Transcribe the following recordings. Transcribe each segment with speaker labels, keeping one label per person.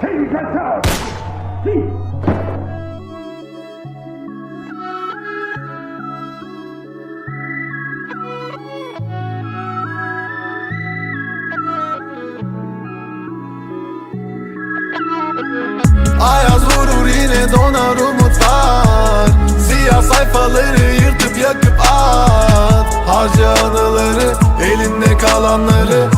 Speaker 1: Take that out!
Speaker 2: Ayaz vurur yine donar umutlar Siyah sayfaları yırtıp yakıp at Harca anıları elinde kalanları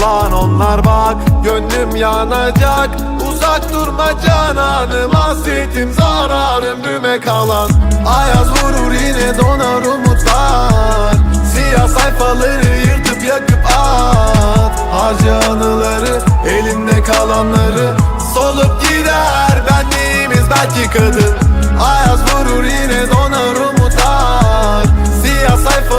Speaker 2: Yalan onlar bak. Gönlüm yanacak Uzak durma cananım. Hasretim zararım Düme kalan. Ayaz vurur yine donar umutlar. Siyah sayfaları yırtıp yakıp at. Harca anıları Elinde kalanları. Solup gider Benliğimiz belki kadın Ayaz vurur yine donar